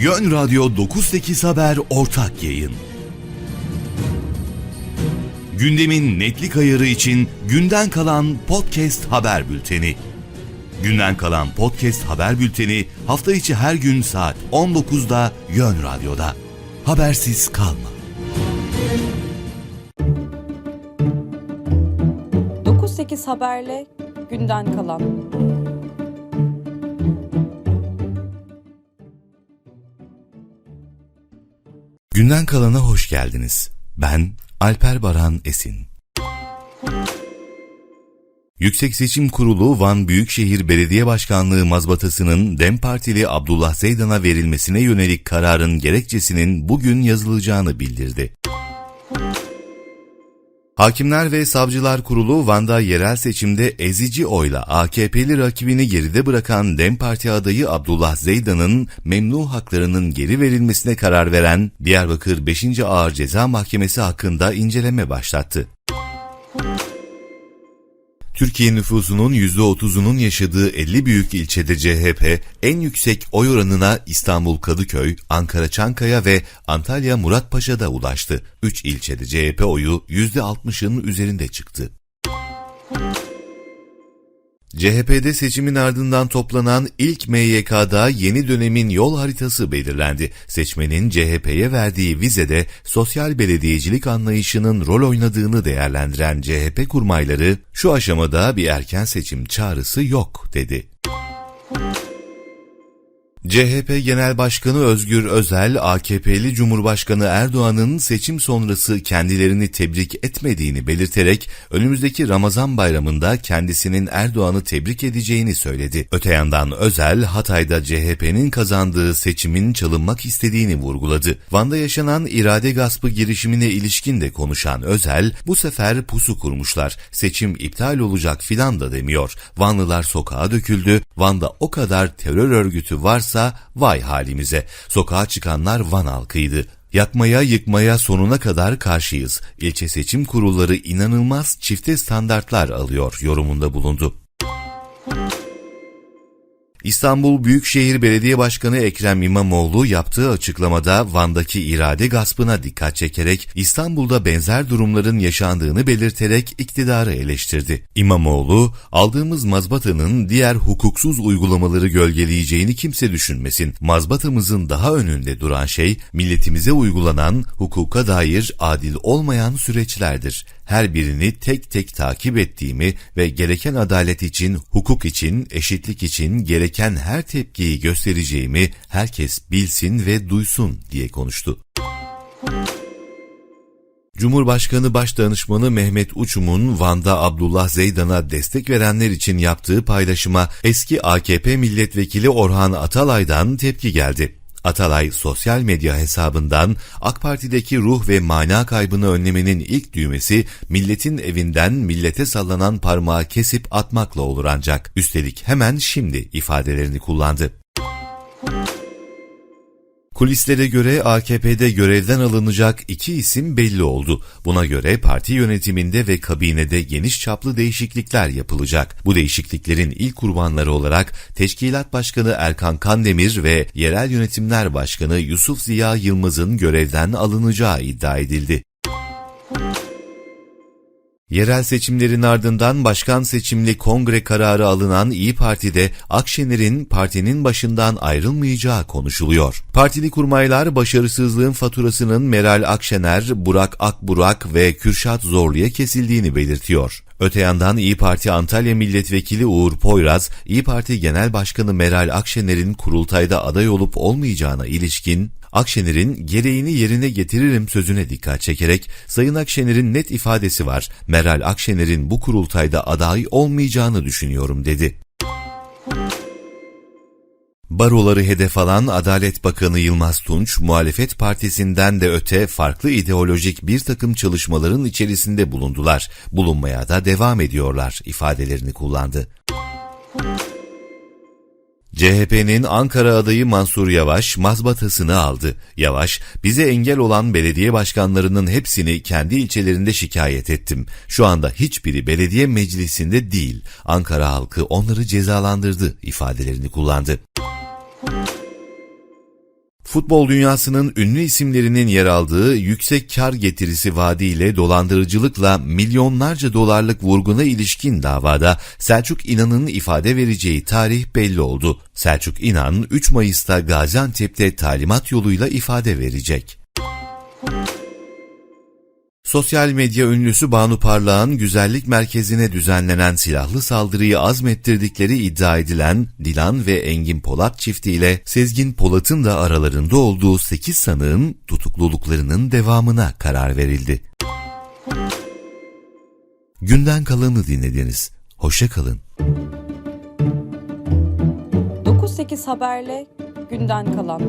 Yön Radyo 98 Haber ortak yayın. Gündemin netlik ayarı için günden kalan podcast haber bülteni. Günden kalan podcast haber bülteni hafta içi her gün saat 19'da Yön Radyo'da. Habersiz kalma. 98 haberle günden kalan. Günden kalana hoş geldiniz. Ben Alper Baran Esin. Yüksek Seçim Kurulu Van Büyükşehir Belediye Başkanlığı mazbatasının DEM Partili Abdullah Zeydan'a verilmesine yönelik kararın gerekçesinin bugün yazılacağını bildirdi. Hakimler ve Savcılar Kurulu Van'da yerel seçimde ezici oyla AKP'li rakibini geride bırakan DEM Parti adayı Abdullah Zeydan'ın memnu haklarının geri verilmesine karar veren Diyarbakır 5. Ağır Ceza Mahkemesi hakkında inceleme başlattı. Türkiye nüfusunun %30'unun yaşadığı 50 büyük ilçede CHP en yüksek oy oranına İstanbul Kadıköy, Ankara Çankaya ve Antalya Muratpaşa'da ulaştı. 3 ilçede CHP oyu %60'ın üzerinde çıktı. CHP'de seçimin ardından toplanan ilk MYK'da yeni dönemin yol haritası belirlendi. Seçmenin CHP'ye verdiği vizede sosyal belediyecilik anlayışının rol oynadığını değerlendiren CHP kurmayları şu aşamada bir erken seçim çağrısı yok dedi. CHP Genel Başkanı Özgür Özel, AKP'li Cumhurbaşkanı Erdoğan'ın seçim sonrası kendilerini tebrik etmediğini belirterek önümüzdeki Ramazan bayramında kendisinin Erdoğan'ı tebrik edeceğini söyledi. Öte yandan Özel, Hatay'da CHP'nin kazandığı seçimin çalınmak istediğini vurguladı. Van'da yaşanan irade gaspı girişimine ilişkin de konuşan Özel, bu sefer pusu kurmuşlar, seçim iptal olacak filan da demiyor. Vanlılar sokağa döküldü, Van'da o kadar terör örgütü varsa vay halimize. Sokağa çıkanlar Van halkıydı. Yakmaya, yıkmaya sonuna kadar karşıyız. İlçe seçim kurulları inanılmaz çifte standartlar alıyor yorumunda bulundu. İstanbul Büyükşehir Belediye Başkanı Ekrem İmamoğlu yaptığı açıklamada Van'daki irade gaspına dikkat çekerek İstanbul'da benzer durumların yaşandığını belirterek iktidarı eleştirdi. İmamoğlu, aldığımız mazbatanın diğer hukuksuz uygulamaları gölgeleyeceğini kimse düşünmesin. Mazbatamızın daha önünde duran şey milletimize uygulanan hukuka dair adil olmayan süreçlerdir her birini tek tek takip ettiğimi ve gereken adalet için, hukuk için, eşitlik için gereken her tepkiyi göstereceğimi herkes bilsin ve duysun diye konuştu. Cumhurbaşkanı Başdanışmanı Mehmet Uçum'un Van'da Abdullah Zeydan'a destek verenler için yaptığı paylaşıma eski AKP milletvekili Orhan Atalay'dan tepki geldi. Atalay sosyal medya hesabından AK Parti'deki ruh ve mana kaybını önlemenin ilk düğmesi milletin evinden millete sallanan parmağı kesip atmakla olur ancak. Üstelik hemen şimdi ifadelerini kullandı. Kulislere göre AKP'de görevden alınacak iki isim belli oldu. Buna göre parti yönetiminde ve kabinede geniş çaplı değişiklikler yapılacak. Bu değişikliklerin ilk kurbanları olarak Teşkilat Başkanı Erkan Kandemir ve Yerel Yönetimler Başkanı Yusuf Ziya Yılmaz'ın görevden alınacağı iddia edildi. Yerel seçimlerin ardından başkan seçimli kongre kararı alınan İyi Parti'de Akşener'in partinin başından ayrılmayacağı konuşuluyor. Partili kurmaylar başarısızlığın faturasının Meral Akşener, Burak Akburak ve Kürşat Zorlu'ya kesildiğini belirtiyor. Öte yandan İyi Parti Antalya Milletvekili Uğur Poyraz, İyi Parti Genel Başkanı Meral Akşener'in kurultayda aday olup olmayacağına ilişkin Akşener'in gereğini yerine getiririm sözüne dikkat çekerek Sayın Akşener'in net ifadesi var. Meral Akşener'in bu kurultayda aday olmayacağını düşünüyorum dedi. Baroları hedef alan Adalet Bakanı Yılmaz Tunç, muhalefet partisinden de öte farklı ideolojik bir takım çalışmaların içerisinde bulundular. Bulunmaya da devam ediyorlar ifadelerini kullandı. CHP'nin Ankara adayı Mansur Yavaş mazbatasını aldı. Yavaş, bize engel olan belediye başkanlarının hepsini kendi ilçelerinde şikayet ettim. Şu anda hiçbiri belediye meclisinde değil. Ankara halkı onları cezalandırdı ifadelerini kullandı. Futbol dünyasının ünlü isimlerinin yer aldığı yüksek kar getirisi vaadiyle dolandırıcılıkla milyonlarca dolarlık vurguna ilişkin davada Selçuk İnan'ın ifade vereceği tarih belli oldu. Selçuk İnan 3 Mayıs'ta Gaziantep'te talimat yoluyla ifade verecek. Sosyal medya ünlüsü Banu Parlak'ın güzellik merkezine düzenlenen silahlı saldırıyı azmettirdikleri iddia edilen Dilan ve Engin Polat çiftiyle Sezgin Polat'ın da aralarında olduğu 8 sanığın tutukluluklarının devamına karar verildi. Günden kalanı dinlediniz. Hoşça kalın. 98 Haber'le günden kalan.